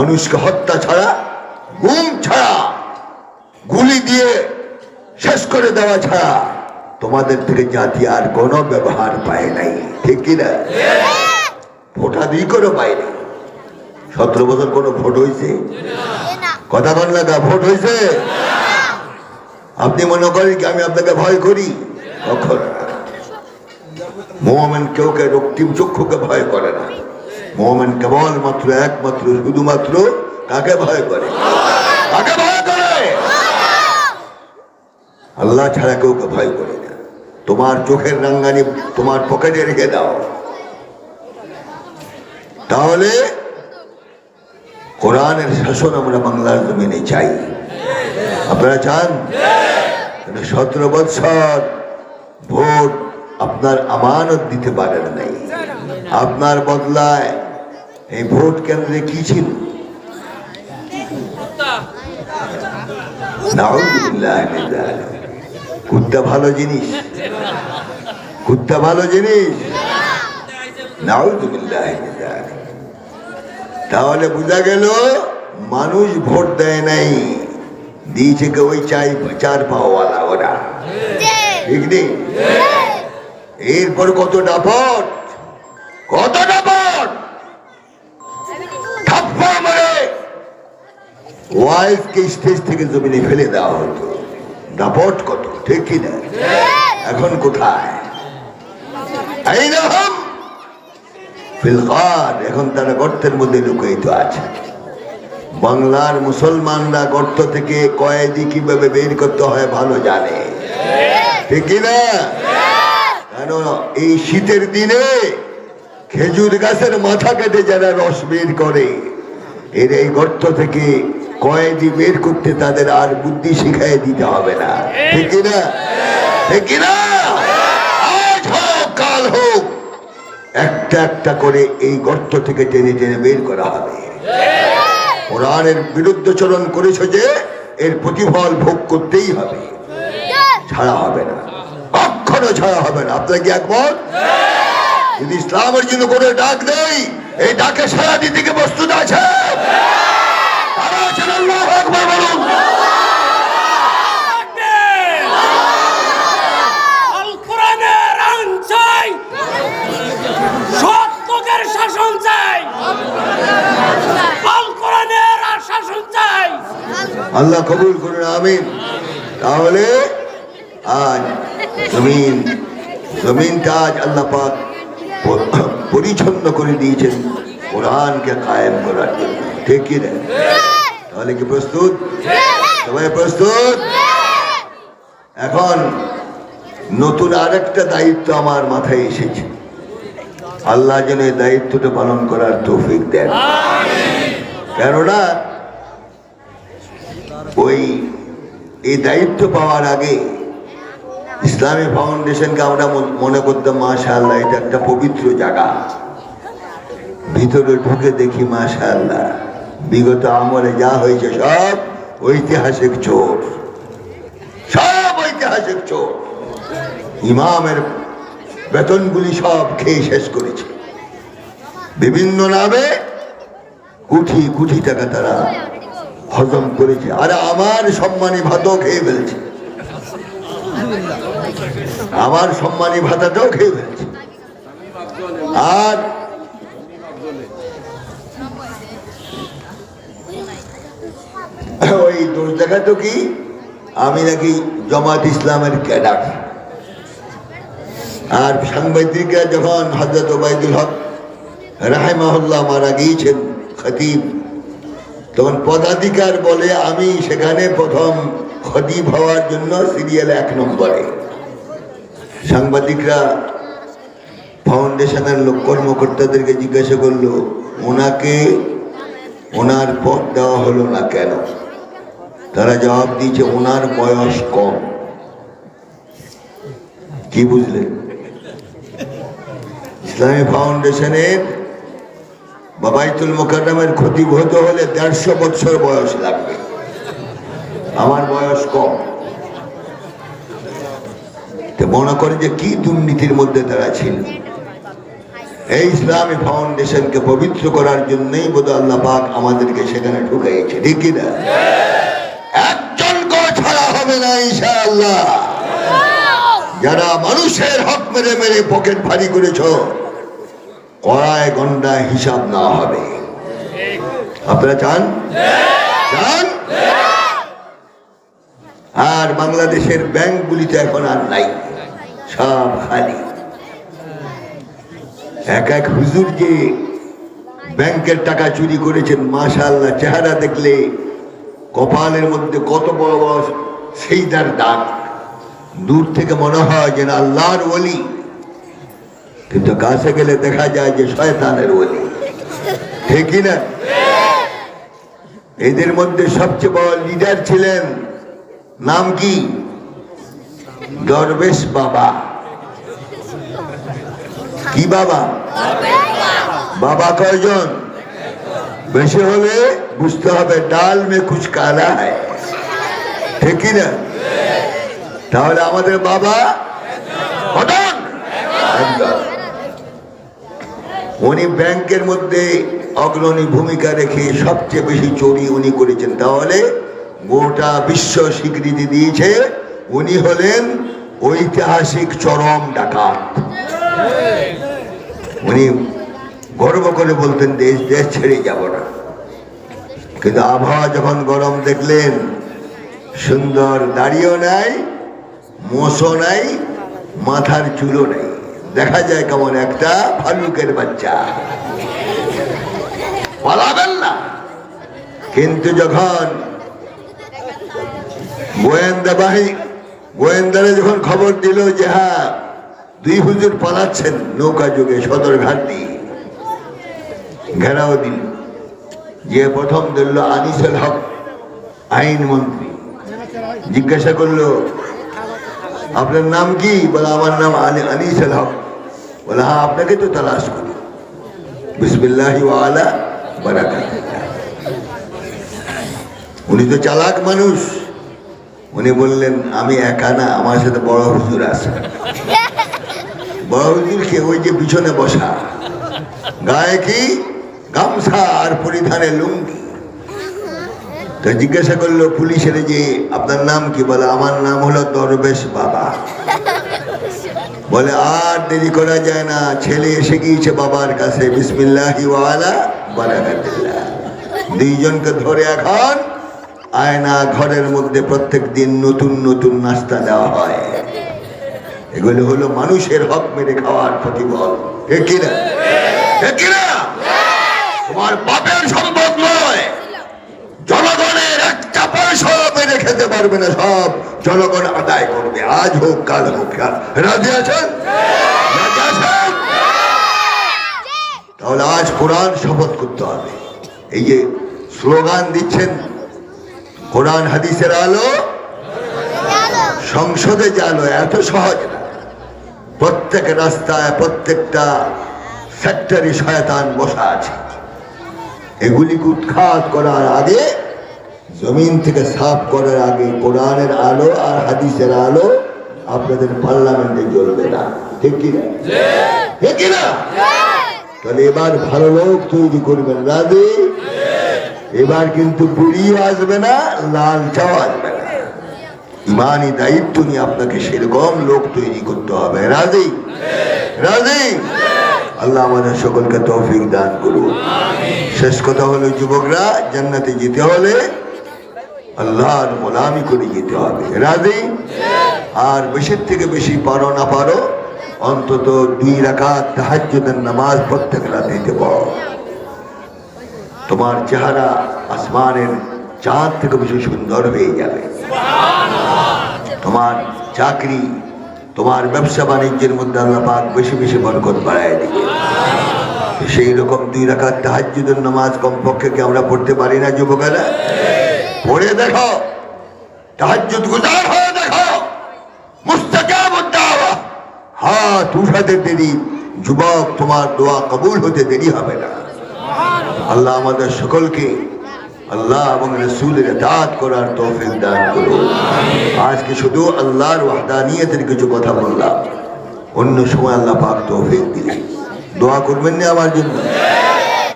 মানুষকে হত্যা ছাড়া গুম ছাড়া, গুলি দিয়ে শেষ করে দেওয়া ছাড়া তোমাদের থেকে জাতি আর কোনো ব্যবহার পায় নাই, ঠিক কিনা ভোটা দিয়ে করে পায়নি সতেরো বছর কোনো ভোট হয়েছে কথা বল না ভোট হয়েছে আপনি মনে করেন কি আমি আপনাকে ভয় করি? কখন মোহামেন কেউ কে রক্তিম চক্ষুকে ভয় করে না। মোহামেন কেবল মাত্র একমাত্র, শুধুমাত্র কাকে ভয় করে? কাকে ভয় করে? আল্লাহ ছাড়া কেউকে ভয় করে না। তোমার চোখের রাঙ্গানি তোমার পকেটে রেখে দাও। তাহলে কোরআনের শাসন আমরা বাংলার জমিনে চাই। আপনারা চান? সতেরো বৎসর ভোট আপনার আমানত দিতে পারেন নাই। আপনার বদলায় এই ভোট কেন্দ্রে কি ছিল? কুত্তা ভালো জিনিস। কুত্তা ভালো জিনিস। তাহলে বোঝা গেল, মানুষ ভোট দেয় নাই। দিয়েছে ওই চাই চার পাওয়ালা ওরা। ঠিক নেই? এরপর কত ডাপট কত ডাপট থাপ্পা মারে। ওয়াইফকে স্টেজ থেকে জমিনে ফেলে দেওয়া হতো। ডাপট কত, ঠিক কি না? এখন কোথায়? ফিলকার এখন তারা গর্তের মধ্যে লুকায়িত আছে। বাংলার মুসলমানরা গর্ত থেকে কয়েদি কীভাবে বের করতে হয় ভালো জানে। ঠিক না? কেন এই শীতের দিনে খেজুর গাছের মাথা কেটে যারা রস বের করে এর এই গর্ত থেকে কয়েদি বের করতে তাদের আর বুদ্ধি শিখাই দিতে হবে না। ঠিক না? ঠিক না? আজ হোক কাল হোক একটা একটা করে এই গর্ত থেকে টেনে টেনে বের করা হবে। কোরআনের বিরুদ্ধচরণ করেছে যে এর প্রতিফল ভোগ করতেই হবে। ছাড়া হবে না। কখনো ছাড়া হবে না। আপনার কি একমত? যদি ইসলামের জন্য কোনো ডাক দেই এই ডাকে সারা দিদিকে প্রস্তুত আছে। তারা আছেন আল্লাহু বলুন। শাসন চাই। শাসন চাই। কবুল করুন আমিন। তাহলে আজ জমিন জমিনটা আজ আল্লাহ পাক পরিচ্ছন্ন করে দিয়েছেন কোরআনকে কায়েম করার জন্য। ঠিক কি না? তাহলে কি প্রস্তুত? সবাই প্রস্তুত? এখন নতুন আরেকটা দায়িত্ব আমার মাথায় এসেছে। আল্লাহ যেন এই দায়িত্বটা পালন করার তৌফিক দেন। কেননা ওই এই দায়িত্ব পাওয়ার আগে ইসলামী ফাউন্ডেশনকে আমরা মন- করতাম মাশা আল্লাহ এটা একটা পবিত্র জায়গা। ভিতরে ঢুকে দেখি মাশা আল্লাহ বিগত আমলে যা হয়েছে সব ঐতিহাসিক চোর। সব ঐতিহাসিক চোর। ইমামের বেতনগুলি সব খেয়ে শেষ করেছে। বিভিন্ন নামে কুঠি কুঠি টাকা তারা হজম করেছে। আর আমার সম্মানী ভাতও খেয়ে ফেলছে। আমার সম্মানী ভাতাটাও খেয়ে ফেলছে। আর ওই দোষ দেখাতো কি? আমি নাকি জামাত ইসলামের ক্যাডার। আর সাংবাদিকরা যখন হজরত ওবায়দুল হক রাহেমাহুল্লাহ মারা গিয়েছেন, খতিব, তখন পদাধিকার বলে আমি সেখানে প্রথম খতিব হওয়ার জন্য সিরিয়াল এক নম্বরে। সাংবাদিকরা ফাউন্ডেশনের লোক কর্মকর্তাদেরকে জিজ্ঞাসা করল, ওনাকে ওনার পদ দেওয়া হলো না কেন? তারা জবাব দিয়েছে, ওনার বয়স কম। কি বুঝলেন? ইসলামী ফাউন্ডেশনের বাবাইতুল মোকাররমের ক্ষতি হতে হলে দেড়শো বছর বয়স লাগবে। আমার বয়স কম। মনে করে যে কি দুর্নীতির মধ্যে তারা ছিল? এই ইসলামী ফাউন্ডেশনকে পবিত্র করার জন্যই বোধ আল্লাহ পাক আমাদেরকে সেখানে ঢুকাইছে ঠিক কি না? একজন ছাড়া হবে না ইনশাআল্লাহ। যারা মানুষের হক মেরে মেরে পকেট ভারী করেছ, কড়ায় গন্ডা হিসাব না হবে। আপনারা চান? চান? আর বাংলাদেশের ব্যাংকগুলিতে এখন আর নাই। সব খালি। এক এক হুজুর যে ব্যাংকের টাকা চুরি করেছেন, মাশাআল্লাহ, চেহারা দেখলে কপালের মধ্যে কত বড় বড় সেই তার দাগ। দূর থেকে মনে হয় যে আল্লাহর ওলি। কিন্তু কাছে গেলে দেখা যায় যে শয়তানের ওলি। ঠিক কি না? এদের মধ্যে সবচেয়ে বড় লিডার ছিলেন, নাম কি? দরবেশ বাবা। কি বাবা? বাবা কয়জন? বেশি হলে বুঝতে হবে, ডাল মে কুচ কালা হয় ঠিক না? তাহলে আমাদের বাবা। উনি ব্যাংকের মধ্যে অগ্রণী ভূমিকা রেখে সবচেয়ে বেশি চুরি উনি করেছেন। তাহলে গোটা বিশ্ব স্বীকৃতি দিয়েছে। উনি হলেন ঐতিহাসিক চরম ডাকাত। উনি গর্ব করে বলতেন, দেশ দেশ ছেড়ে যাব না। কিন্তু আবহাওয়া যখন গরম দেখলেন, সুন্দর দাড়িও নাই, মোষও নাই, মাথার চুলও নাই। দেখা যায় কেমন একটা ভালুকের বাচ্চা। পালাবেন না। কিন্তু যখন গোয়েন্দা বাহিনী গোয়েন্দারা যখন খবর দিল যে হ্যাঁ দুই হুজুর পালাচ্ছেন নৌকা যুগে, সদর ঘাট দিয়ে ঘেরাও দিল। যে প্রথম দিল আনিসুল হক, আইন মন্ত্রী। জিজ্ঞাসা করল, আপনার নাম কি? বলে, আমার নাম আনি আনিসুল হক। বলে হ্যাঁ আপনাকে তো তালাশ করি। বিসমিল্লাহি ওয়ালা বারাকাতুল্লাহ উনি তো চালাক মানুষ। উনি বললেন আমি একা না আমার সাথে বড় হুজুর আছে। বড় হুজুরকে ওই যে পিছনে বসা। গায়ে কি? গামছা আর পরিধানে লুঙ্গি। তো জিজ্ঞাসা করল পুলিশের যে আপনার নাম কি? বলে আমার নাম হলো দরবেশ বাবা। বলে আর দেরি করা যায় না ছেলে এসে গিয়েছে বাবার কাছে। বিসমিল্লাহি দুইজনকে ধরে এখন আয়না ঘরের মধ্যে প্রত্যেক দিন নতুন নতুন নাস্তা দেওয়া হয়। এগুলো হলো মানুষের হক মেরে খাওয়ার প্রতিফল। কিনা কিনা তোমার বাপের সম্পদ নয়। জনগণের একটা পয়সা মেরে খেতে পারবে না সব। জনগণ আদায় করবে। আজ হোক, কাল হোক। রাজি আছেন? রাজি আছেন? তাহলে আজ কোরআন শপথ করতে হবে। এই যে স্লোগান দিচ্ছেন কোরআন হাদিসের আলো সংসদে যে আলো এত সহজ না। প্রত্যেক রাস্তায় প্রত্যেকটা ফ্যাক্টরি শয়তান বসা আছে। এগুলিকে উৎখাত করার আগে জমিন থেকে সাফ করার আগে কোরআনের আলো আর হাদিসের আলো আপনাদের পার্লামেন্টে জ্বলবে না। ঠিক কিনা ঠিক। কিনা তাহলে এবার ভালো লোক তৈরি করবেন। রাজি? এবার কিন্তু বুড়িও আসবে না লাল চাও আসবে না। ইমানই দায়িত্ব নিয়ে আপনাকে সেরকম লোক তৈরি করতে হবে। রাজি? রাজি? আল্লাহ আমাদের সকলকে তৌফিক দান করুন। শেষ কথা হলো, যুবকরা, জান্নাতে যেতে হলে আল্লাহর গোলামি করে যেতে হবে। রাজি? আর বেশির থেকে বেশি পারো না পারো, অন্তত দুই রাকাত তাহাজ্জুদের নামাজ প্রত্যেক রাতে পারো তোমার চেহারা আসমানের চাঁদ থেকে বেশি সুন্দর হয়ে যাবে। তোমার চাকরি, তোমার ব্যবসা বাণিজ্যের মধ্যে আল্লাহ পাক বেশি বেশি বরকত বাড়ায় দিবে। সেই রকম দুই রাখার তাহাজ্জুদের নামাজ কমপক্ষে কি আমরা পড়তে পারি না, যুবকেরা? পড়ে দেখো, তাহাজ্জুদ গুজার হয়ে দেখো হাত উঠাতে দেরি, যুবক তোমার দোয়া কবুল হতে দেরি হবে না। আল্লাহ আমাদের সকলকে আল্লাহ এবং রসুলের দাঁত করার তৌফিক দান করুন। আজকে শুধু আল্লাহর ওয়াহদানিয়তের কিছু কথা বললাম। অন্য সময় আল্লাহ পাক তৌফিক দিলেন। দোয়া করবেন না আমার জন্য?